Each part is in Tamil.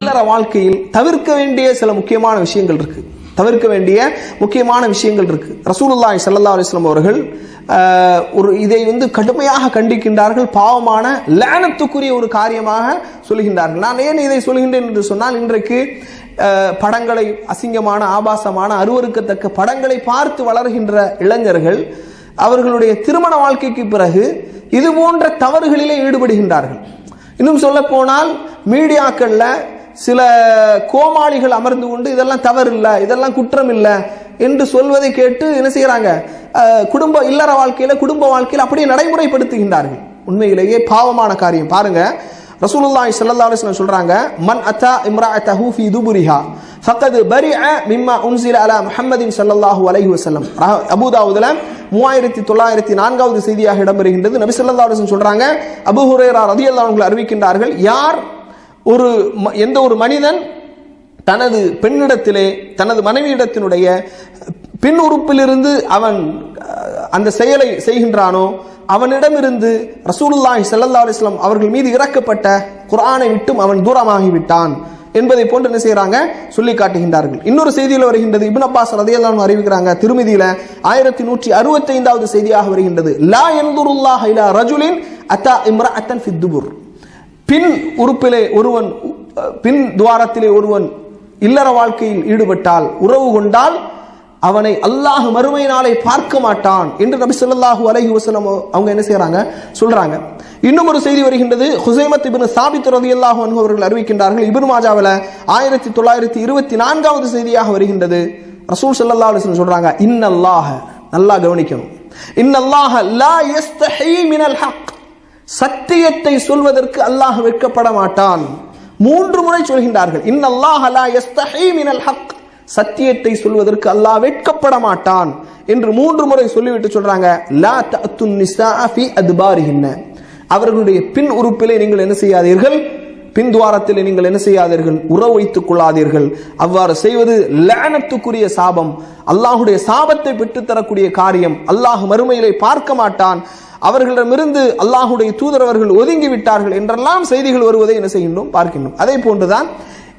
இல்லற வாழ்க்கையில் தவிர்க்க வேண்டிய சில முக்கியமான விஷயங்கள் இருக்கு. தவிர்க்க வேண்டிய முக்கியமான விஷயங்கள் இருக்கு. ரசூலுல்லாய் சல்லா அலிஸ்லாம் அவர்கள் ஒரு இதை வந்து கடுமையாக கண்டிக்கின்றார்கள். பாவமான லேனத்துக்குரிய ஒரு காரியமாக சொல்கின்றார்கள். நான் ஏன் இதை சொல்கின்றேன் என்று சொன்னால் இன்றைக்கு படங்களை அசிங்கமான ஆபாசமான அருவருக்கத்தக்க படங்களை பார்த்து வளர்கின்ற இளைஞர்கள் அவர்களுடைய திருமண வாழ்க்கைக்கு பிறகு இது போன்ற தவறுகளிலே ஈடுபடுகின்றார்கள். இன்னும் சொல்ல போனால் மீடியாக்களில் சில கோமாளிகள் அமர்ந்து கொண்டு இதெல்லாம் தவறு இல்லை இதெல்லாம் குற்றம் இல்லை என்று சொல்வதை கேட்டு என்ன செய்கிறாங்க? குடும்ப இல்லற வாழ்க்கையில் குடும்ப வாழ்க்கையில் அப்படியே நடைமுறைப்படுத்துகின்றார்கள். உண்மையிலேயே பாவமான காரியம். பாருங்கள் ரசூலுல்லாஹி ஸல்லல்லாஹு அலைஹி வஸல்லம் சொல்றாங்க மன் அத்தா இம்ராஅத்தஹு ஃபீ துபுரிஹா ஃபக்கத் பரிஅ மிம்மா உன்சில அலா முஹம்மதின் ஸல்லல்லாஹு அலைஹி வஸல்லம். ரஹ- அபூதாவுதுல மூவாயிரத்தி தொள்ளாயிரத்தி நான்காவது செய்தியாக இடம்பெறுகின்றது. நபி ஸல்லல்லாஹு அலைஹி வஸல்லம் சொல்றாங்க அபூ ஹுரைரா ரலியல்லாஹு அன்ஹு அறிவிக்கின்றார்கள் யார் ஒரு ம- எந்த ஒரு மனிதன் தனது பெண்ணிடத்திலே தனது மனைவியிடத்தினுடைய பின் உறுப்பிலிருந்து அவன் அந்த செயலை செய்கின்றானோ அவனிடமிருந்து ரசூலுல்லாஹி சல்லா அலிஸ்லாம் அவர்கள் மீது இறக்கப்பட்ட குரானை விட்டும் அவன் தூரமாகிவிட்டான் என்பதை போன்று என்ன செய்கிறாங்க சொல்லி காட்டுகின்றார்கள் இன்னொரு செய்தியில் வருகின்றது. இபின் அப்பாஸ் ரதையெல்லாம் அறிவிக்கிறாங்க திருமதியில ஆயிரத்தி நூற்றி அறுபத்தி ஐந்தாவது செய்தியாக வருகின்றது. லா யன்துருல்லாஹ் இலா ரஜுலின் அத்தா இம்ரா அத்தன் ஃபித்துபுர் பின் உறுப்பிலே ஒருவன் பின் துவாரத்திலே ஒருவன் இல்லற வாழ்க்கையில் ஈடுபட்டால் உறவு கொண்டால் அவனை அல்லாஹ் மறுமை நாளை பார்க்க மாட்டான் என்று நபி சொல்லாஹு அலஹி வசலம் அவங்க என்ன செய்யறாங்க சொல்றாங்க. இன்னும் ஒரு செய்தி வருகின்றது. ஹுசைமத் இபின் சாபித் ரலியல்லாஹு அன்ஹு அவர்கள் அறிவிக்கின்றார்கள். இபின் மாஜாவில ஆயிரத்தி தொள்ளாயிரத்தி இருபத்தி நான்காவது செய்தியாக வருகின்றது. ரசூல் சல்லா அலைஹி சொல்றாங்க இன்னல்லாஹ நல்லா கவனிக்கணும். இன்னல்லாஹ லா யஸ்தஹி மினல் ஹக். சத்தியத்தை சொல்வதற்கு அல்லாஹ் வெட்கப்பட மாட்டான். மூன்று முறை சொல்கின்றார்கள். இன்னல்லாஹ லா யஸ்தஹி மினல் ஹக். சத்தியத்தை சொல்வதற்கு அல்லாஹ் வெட்கப்பட மாட்டான் என்று மூன்று முறை சொல்லிவிட்டு சொல்றாங்க லா தஅத்துன் நிஸா ஃபி அத்பாரிஹின்ன. அவர்களுடைய பின் உறுப்பிலே நீங்கள் என்ன செய்யாதீர்கள்? பின் துவாரத்தில் நீங்கள் என்ன செய்யாதீர்கள்? உறவு வைத்துக் கொள்ளாதீர்கள். அவ்வாறு செய்வது லேனத்துக்குரிய சாபம். அல்லாஹுடைய சாபத்தை பெற்றுத்தரக்கூடிய காரியம். அல்லாஹ் மறுமையிலே பார்க்க மாட்டான். அவர்களிடமிருந்து அல்லாஹுடைய தூதரவர்கள் ஒதுங்கி விட்டார்கள் என்றெல்லாம் செய்திகள் வருவதை என்ன செய்கின்றோம்? பார்க்கின்றோம். அதே போன்றுதான்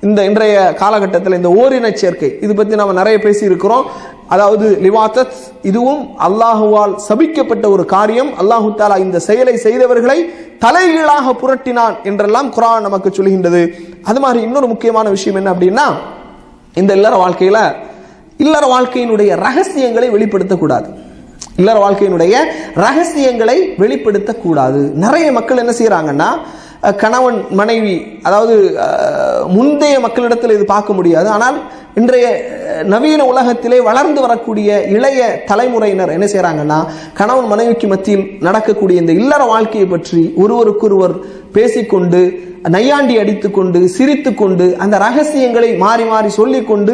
இந்த இன்றைய காலகட்டத்தில் இந்த ஓரின சேர்க்கை இது பற்றி நம்ம நிறைய பேசி இருக்கிறோம் அதாவது லிவாத்தத் இதுவும் அல்லாஹுவால் சபிக்கப்பட்ட ஒரு காரியம். அல்லாஹு தாலா இந்த செயலை செய்தவர்களை தலைகீழாக புரட்டினான் என்றெல்லாம் குரான் நமக்கு சொல்கின்றது. அது மாதிரி இன்னொரு முக்கியமான விஷயம் என்ன அப்படின்னா இந்த இல்லற வாழ்க்கையில் இல்லற வாழ்க்கையினுடைய ரகசியங்களை வெளிப்படுத்தக்கூடாது. இல்லற வாழ்க்கையினுடைய ரகசியங்களை வெளிப்படுத்தக்கூடாது. நிறைய மக்கள் என்ன செய்கிறாங்கன்னா கணவன் மனைவி அதாவது முந்தைய மக்களிடத்தில் இது பார்க்க முடியாது. ஆனால் இன்றைய நவீன உலகத்திலே வளர்ந்து வரக்கூடிய இளைய தலைமுறையினர் என்ன செய்கிறாங்கன்னா கணவன் மனைவிக்கு மத்தியில் நடக்கக்கூடிய இந்த இல்லற வாழ்க்கையை பற்றி ஒருவருக்கொருவர் பேசிக்கொண்டு நையாண்டி அடித்துக்கொண்டு சிரித்துக்கொண்டு அந்த ரகசியங்களை மாறி மாறி சொல்லிக்கொண்டு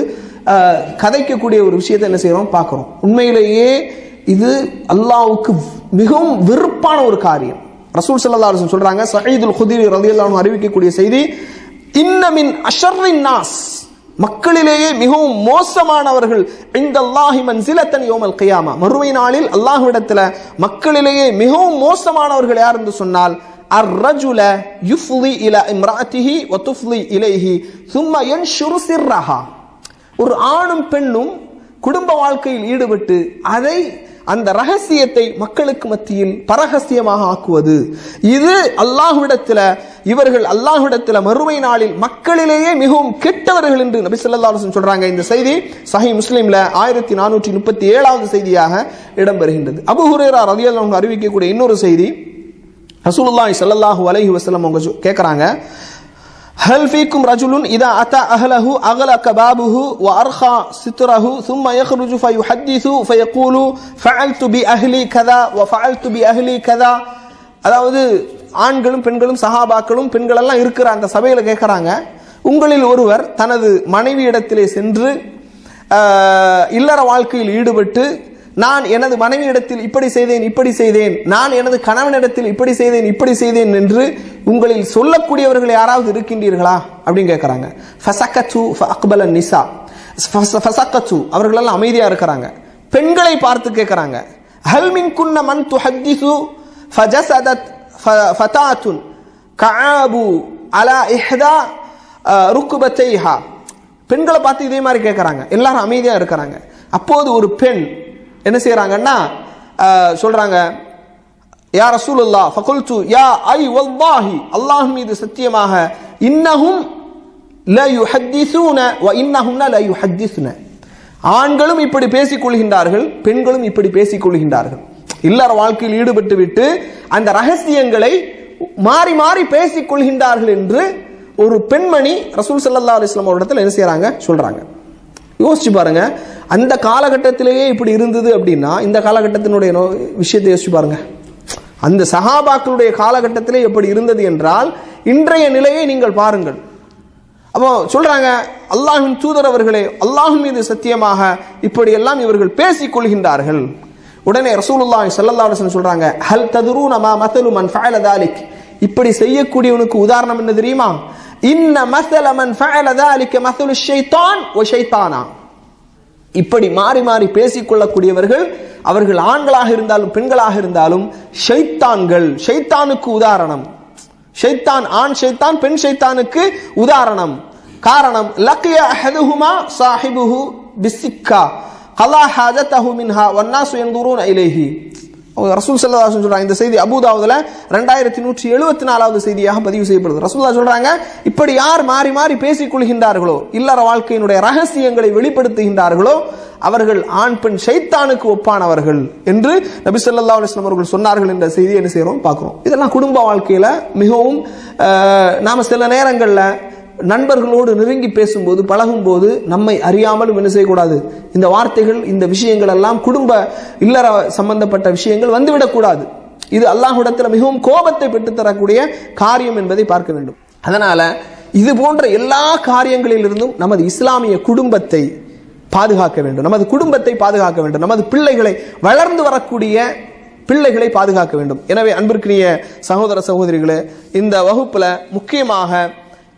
கதைக்கக்கூடிய ஒரு விஷயத்தை என்ன செய்கிறோம் பார்க்குறோம். உண்மையிலேயே இது அல்லாவுக்கு மிகவும் வெறுப்பான ஒரு காரியம். ரசூல் ஸல்லல்லாஹு அலைஹி வஸல்லம் சொல்றாங்க சயீதுல் குதிரி ரலியல்லாஹு அன்ஹு அறிவிக்கக்கூடிய செய்தி இன்னமின் அஷர்ரின் நாஸ் மக்களிலேயே மிகவும் மோசமானவர்கள் இந்த அல்லாஹி மன்சிலத்தன் யோமல் கியாமா மறுமை நாளில் அல்லாஹ்விடத்துல மக்களிலேயே மிகவும் மோசமானவர்கள் யார் என்று சொன்னால் الرجل يفضي إلى امرأته وتفضي إليه ثم ينشر سرها ஒரு ஆணும் பெண்ணும் குடும்ப வாழ்க்கையில் ஈடுபட்டு அதை அந்த ரகசியத்தை மக்களுக்கு மத்தியில் பரகசியமாக ஆக்குவது. இது அல்லாஹ்விடத்துல இவர்கள் அல்லாஹ்விடத்துல மறுமை நாளில் மக்களிலேயே மிகவும் கெட்டவர்கள் என்று நபி ஸல்லல்லாஹு சொல்றாங்க. இந்த செய்தி சஹி முஸ்லீம்ல ஆயிரத்தி நானூற்றி முப்பத்தி ஏழாவது செய்தியாக இடம்பெறுகின்றது. அபு ஹுரேரா ரதியல் அறிவிக்கக்கூடிய இன்னொரு செய்தி ரசூலுல்லாஹி சல்லாஹூ அலஹி வசலம் அவங்க கேட்குறாங்க ஹல் ஃபீக்கும் ரஜுலுன் இதா அத்தா அஹ்லஹு அகல கபாபுஹு வ அர்ஹா சித்ரஹு சும்ம யஹ்ருஜு ஃபயுஹத்திசு ஃபயக்கூலு ஃபஅல்து பி அஹ்லி கதா வ ஃபஅல்து பி அஹ்லி கதா அதாவது ஆண்களும் பெண்களும் சஹாபாக்களும் பெண்களெல்லாம் இருக்கிற அந்த சபையில் கேட்குறாங்க உங்களில் ஒருவர் தனது மனைவியிடத்திலே சென்று இல்லற வாழ்க்கையில் ஈடுபட்டு நான் எனது மனைவியிடத்தில் இப்படி செய்தேன் இப்படி செய்தேன் நான் எனது கணவனிடத்தில் இப்படி செய்தேன் இப்படி செய்தேன் என்று உங்களில் சொல்லக்கூடியவர்கள் யாராவது இருக்கின்றீர்களா? அப்படின்னு கேட்குறாங்க ஃபசக்கத்து அக்பல நிசா. ஃபசக்கச்சு அவர்களெல்லாம் அமைதியாக இருக்கிறாங்க. பெண்களை பார்த்து கேட்குறாங்க ஹல்மின் குன்ன மன் துஹத்திசு ஃபஜசதத் ஃபதாத்துன் கஆபு அலா இஹ்தா ருக்குபத்தைஹா. பெண்களை பார்த்து இதே மாதிரி கேட்குறாங்க எல்லாரும் அமைதியாக இருக்கிறாங்க. அப்போது ஒரு பெண் என்ன செய்கிறாங்கன்னா சொல்கிறாங்க யா ரசூலுல்லா ஃபகுல்து யா ஐ வல்லாஹி. அல்லாஹ் மீது சத்தியமாக இன்னஹும் ல யுஹத்திஸூன வ இன்னஹும்னா ல யுஹத்திஸ்ன ஆண்களும் இப்படி பேசிக் கொள்கின்றார்கள் பெண்களும் இப்படி பேசிக் கொள்கின்றார்கள் இல்லற வாழ்க்கையில் ஈடுபட்டு விட்டு அந்த ரகசியங்களை மாறி மாறி பேசிக் கொள்கின்றார்கள் என்று ஒரு பெண்மணி ரசூல் சல்லா அலிஸ்லாம் அவரிடத்தில் என்ன செய்கிறாங்க சொல்றாங்க. யோசிச்சு பாருங்க. அந்த காலகட்டத்திலேயே இப்படி இருந்தது அப்படின்னா இந்த காலகட்டத்தினுடைய விஷயத்தை யோசிச்சு பாருங்க. அந்த சஹாபாக்களுடைய காலகட்டத்திலே எப்படி இருந்தது என்றால் இன்றைய நிலையை நீங்கள் பாருங்கள். அப்போ சொல்றாங்க அல்லாஹின் தூதர் அவர்களே அல்லாஹ் மீது சத்தியமாக இப்படியெல்லாம் இவர்கள் பேசிக் கொள்கின்றார்கள். உடனே ரசூலுல்லாஹி ஸல்லல்லாஹு அலைஹி வஸல்லம் சொல்றாங்க ஹல் ததுரூன மா மதலு மன் ஃபஅல தாலிக். இப்படி செய்யக்கூடியவனுக்கு உதாரணம் என்ன தெரியுமா? இன்ன மதல மன் ஃபஅல தாலிக மதலு ஷைத்தான் வ ஷைத்தானா. இப்படி மாறி மாறி பேசிக்கொள்ளக்கூடியவர்கள் அவர்கள் ஆண்களாக இருந்தாலும் பெண்களாக இருந்தாலும் ஷைத்தான்கள். ஷைத்தானுக்கு உதாரணம். ஷைத்தான் ஆண் ஷைத்தான் பெண் ஷைத்தானுக்கு உதாரணம். காரணம் லக்கிய ஹதுஹுமா சாஹிபுஹு பிசிக்கா கலா ஹாஜத்தஹு மின்ஹா வன்னாசு யன்துரூன இலைஹி. ரசூல் ஸல்லல்லாஹு சொல்றாங்க இந்த செய்தி அபுதாவதுல ரெண்டாயிரத்தி நூற்றி எழுபத்தி நாலாவது செய்தியாக பதிவு செய்யப்படுது. ரசூல்லா சொல்றாங்க இப்படி யார் மாறி மாறி பேசிக் கொள்கின்றார்களோ இல்லற வாழ்க்கையினுடைய ரகசியங்களை வெளிப்படுத்துகின்றார்களோ அவர்கள் ஆண் பெண் ஷைத்தானுக்கு ஒப்பானவர்கள் என்று நபி சொல்லா அவர்கள் சொன்னார்கள் என்ற செய்தியை என்ன செய்கிறோம் பார்க்குறோம். இதெல்லாம் குடும்ப வாழ்க்கையில மிகவும் நாம் நாம சில நேரங்களில் நண்பர்களோடு நெருங்கி பேசும்போது பழகும்போது நம்மை அறியாமலும் என்ன செய்யக்கூடாது? இந்த வார்த்தைகள் இந்த விஷயங்கள் எல்லாம் குடும்ப இல்லற சம்பந்தப்பட்ட விஷயங்கள் வந்துவிடக்கூடாது. இது அல்லாஹுடத்தில் மிகவும் கோபத்தை பெற்றுத்தரக்கூடிய காரியம் என்பதை பார்க்க வேண்டும். அதனால இது போன்ற எல்லா காரியங்களிலிருந்தும் நமது இஸ்லாமிய குடும்பத்தை பாதுகாக்க வேண்டும். நமது குடும்பத்தை பாதுகாக்க வேண்டும். நமது பிள்ளைகளை வளர்ந்து வரக்கூடிய பிள்ளைகளை பாதுகாக்க வேண்டும். எனவே அன்பிற்குரிய சகோதர சகோதரிகளே இந்த வகுப்பில் முக்கியமாக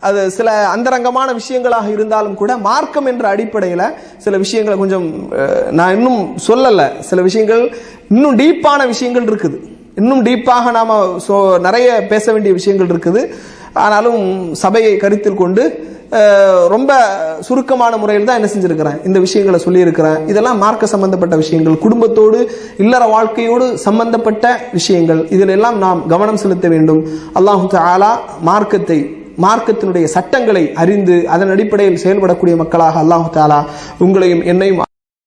அது சில அந்தரங்கமான விஷயங்களாக இருந்தாலும் கூட மார்க்கம் என்ற அடிப்படையில் சில விஷயங்களை கொஞ்சம் நான் இன்னும் சொல்லலை. சில விஷயங்கள் இன்னும் டீப்பான விஷயங்கள் இருக்குது. இன்னும் டீப்பாக நாம் ஸோ நிறைய பேச வேண்டிய விஷயங்கள் இருக்குது. ஆனாலும் சபையை கருத்தில் கொண்டு ரொம்ப சுருக்கமான முறையில் தான் என்ன செஞ்சிருக்கிறேன். இந்த விஷயங்களை சொல்லியிருக்கிறேன். இதெல்லாம் மார்க்க சம்பந்தப்பட்ட விஷயங்கள். குடும்பத்தோடு இல்லற வாழ்க்கையோடு சம்பந்தப்பட்ட விஷயங்கள். இதில் எல்லாம் நாம் கவனம் செலுத்த வேண்டும். அல்லாஹு ஆலா மார்க்கத்தை மார்க்கத்தினுடைய சட்டங்களை அறிந்து அதன் அடிப்படையில் செயல்படக்கூடிய மக்களாக அல்லாஹு தாலா உங்களையும் என்னையும்